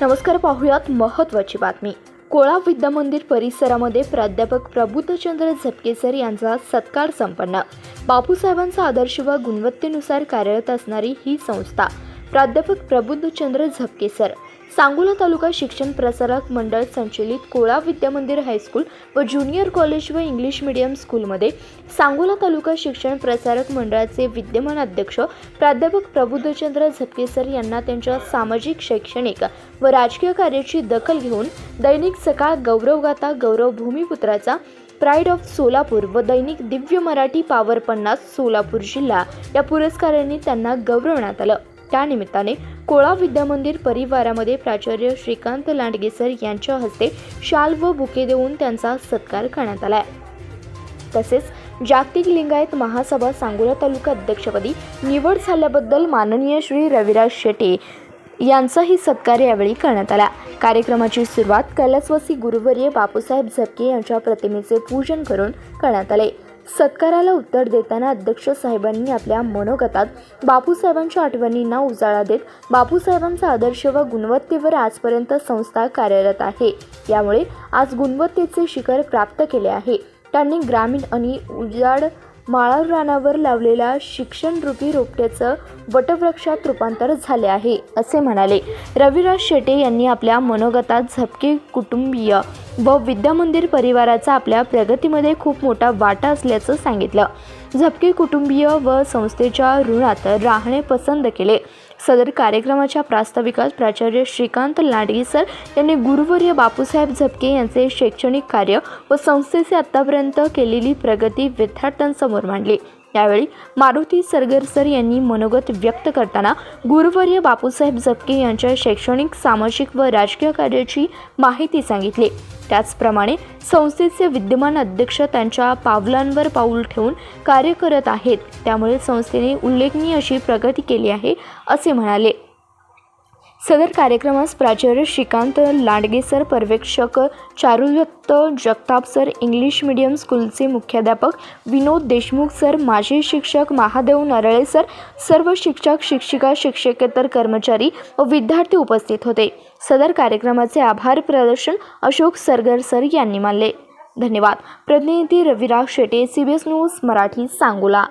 नमस्कार पाहूयात महत्त्वाची बातमी. कोळा विद्यामंदिर परिसरामध्ये प्राध्यापक प्रबुद्धचंद्र झपकेसर यांचा सत्कार संपन्न. बापूसाहेबांचा आदर्श व गुणवत्तेनुसार कार्यरत असणारी ही संस्था प्राध्यापक प्रबुद्धचंद्र झपकेसर सांगोला तालुका शिक्षण प्रसारक मंडळ संचलित कोळा विद्यामंदिर हायस्कूल व ज्युनियर कॉलेज व इंग्लिश मीडियम स्कूलमध्ये सांगोला तालुका शिक्षण प्रसारक मंडळाचे विद्यमान अध्यक्ष प्राध्यापक प्रबुद्धचंद्र झपकेसर यांना त्यांच्या सामाजिक शैक्षणिक व राजकीय कार्याची दखल घेऊन दैनिक सकाळ गौरवगाथा गौरव भूमिपुत्राचा प्राईड ऑफ सोलापूर व दैनिक दिव्य मराठी पावर पन्नास सोलापूर जिल्हा या पुरस्कारांनी त्यांना गौरवण्यात आलं. त्यानिमित्ताने कोळा विद्यामंदिर परिवारामध्ये प्राचार्य श्रीकांत लांडगेसर यांच्या हस्ते शाल व बुके देऊन त्यांचा सत्कार करण्यात आलाय. तसेच जागतिक लिंगायत महासभा सांगोला तालुका अध्यक्षपदी निवड झाल्याबद्दल माननीय श्री रविराज शेटे यांचाही सत्कार यावेळी करण्यात आला. कार्यक्रमाची सुरुवात कैलासवासी गुरुवर्य बापूसाहेब झपके यांच्या प्रतिमेचे पूजन करून करण्यात आले. सत्काराला उत्तर देताना अध्यक्ष साहेबांनी आपल्या मनोगतात बापूसाहेबांच्या आठवणींना उजाळा देत बापूसाहेबांचा आदर्श व गुणवत्तेवर आजपर्यंत संस्था कार्यरत आहे. यामुळे आज गुणवत्तेचे शिखर प्राप्त केले आहे. त्यांनी ग्रामीण आणि उजाड माळा रानावर लावलेल्या शिक्षणरूपी रोपट्याचं वटवृक्षात रूपांतर झाले आहे असे म्हणाले. रविराज शेटे यांनी आपल्या मनोगतात झपके कुटुंबीय व विद्यामंदिर परिवाराचा आपल्या प्रगतीमध्ये खूप मोठा वाटा असल्याचं सांगितलं. झपके कुटुंबीय व संस्थेच्या ऋणात राहणे पसंत केले. सदर कार्यक्रमाच्या प्रास्ताविकात प्राचार्य श्रीकांत लांडगे सर यांनी गुरुवर्य बापूसाहेब झपके यांचे शैक्षणिक कार्य व संस्थेचे आत्तापर्यंत केलेली प्रगती विद्यार्थ्यांसमोर मांडली. यावेळी मारुती सरगरसर यांनी मनोगत व्यक्त करताना गुरुवर्य बापूसाहेब झपके यांच्या शैक्षणिक सामाजिक व राजकीय कार्याची माहिती सांगितली. त्याचप्रमाणे संस्थेचे विद्यमान अध्यक्ष त्यांच्या पावलांवर पाऊल ठेवून कार्य करत आहेत. त्यामुळे संस्थेने उल्लेखनीय अशी प्रगती केली आहे असे म्हणाले. सदर कार्यक्रमास प्राचार्य श्रीकांत लांडगे सर पर्यवेक्षक Charudatta Jagtap sir English medium स्कूलचे मुख्याध्यापक विनोद देशमुख सर माजी शिक्षक महादेव नरळे सर सर्व शिक्षक शिक्षिका शिक्षकेतर कर्मचारी व विद्यार्थी उपस्थित होते. सदर कार्यक्रमाचे आभार प्रदर्शन अशोक सरगर सर यांनी मानले. धन्यवाद. प्रतिनिधी Raviraj Shete C B S news Marathi Sangola.